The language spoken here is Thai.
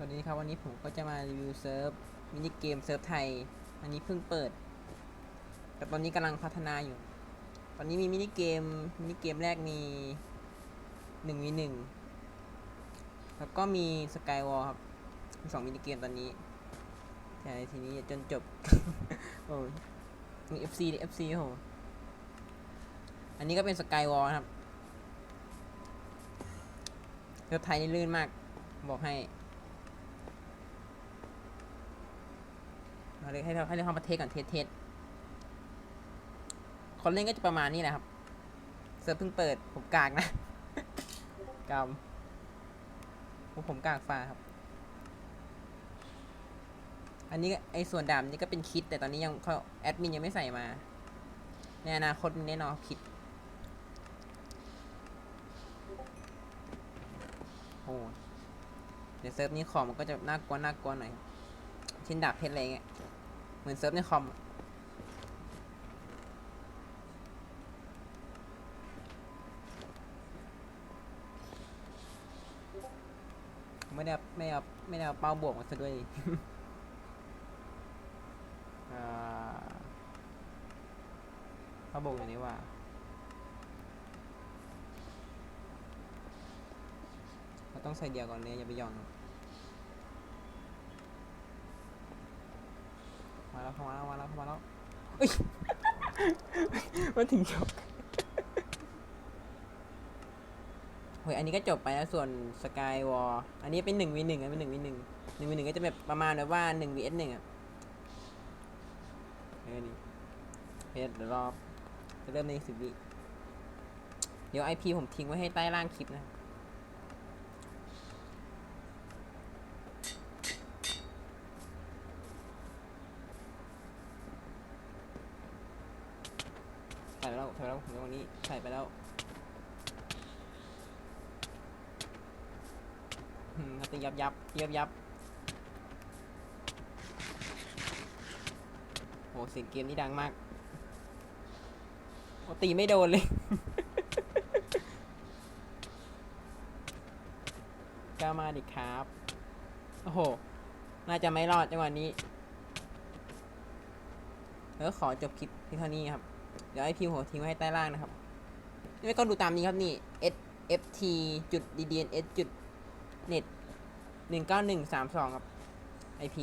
สวัสดีครับวันนี้ผมก็จะมารีวิวเซิร์ฟมินิเกมเซิร์ฟไทย อันนี้เพิ่งเปิด แต่ตอนนี้กำลังพัฒนาอยู่ ตอนนี้มีมินิเกมมินิเกมแรกมีหนึ่งมีหนึ่งแล้วก็มีสกายวอลครับสองมินิเกมตอนนี้แต่ทีนี้จนจบ โอ้ยมี FC ดิ FC โหอันนี้ก็เป็นสกายวอลครับเซิร์ฟไทยนี่ลื่นมาก บอกให้ เราเลยให้เราให้เราเข้ามาเทสก่อนเทสเทสคนเล่นก็จะประมาณนี้แหละครับ เซิร์ฟเพิ่งเปิดผมกากนะกำผมผมกากฟ้าครับ อันนี้ไอ้ส่วนดำนี่ก็เป็นคิด แต่ตอนนี้ยังเขาแอดมินยังไม่ใส่มา ในอนาคตแน่นอนคิดโอ้เดี๋ยวเซิร์ฟนี้ของมันก็จะน่ากลัวน่ากลัวหน่อยเช่นดาบเพชรอะไรเงี้ย มือนเซิร์ฟในคอมไม่ได้เอาไม่เอาไม่ได้เอาเป้าบวกมาซะด้วยอ่าเป้าบวกอย่างนี้ว่าเราต้องใส่เดียวก่อนเลยอย่าไปหย่อน มา แล้วเข้ามาแล้วมาแล้วเข้ามาแล้วเอ้ย มาถึงจบเฮ้ยอันนี้ก็จบไปแล้วส่วนสกายวอลอันนี้เป็นหนึ่งวีหนึ่งอะเป็นหนึ่งวีหนึ่งหนึ่งวีหนึ่งก็จะแบบประมาณแบบว่าหนึ่งวีเอสหนึ่งอะเฮ้ยนี่เฮ้ยเดี๋ยวรอจะเริ่มในสิบวิเดี๋ยวไอพีผมทิ้งไว้ให้ใต้ล่างคลิปนะ ไปแล้วใส่ไปแล้วเดี๋ยววันนี้ใส่ไปแล้วอืมตียับยับยับยับโหเสียงเกมนี้ดังมากโอตีไม่โดนเลยก็มาดิครับ โอ้โห น่าจะไม่รอดจังหวะนี้แล้วขอจบคลิปเพียงเท่านี้ครับ เดี๋ยวไอพิมพ์ผมทิ้งไว้ให้ใต้ล่างนะครับนี่ก็ดูตามนี้ครับนี่ s f t จุด d d n s จุด net หนึ่งเก้าหนึ่งสามสองครับ IP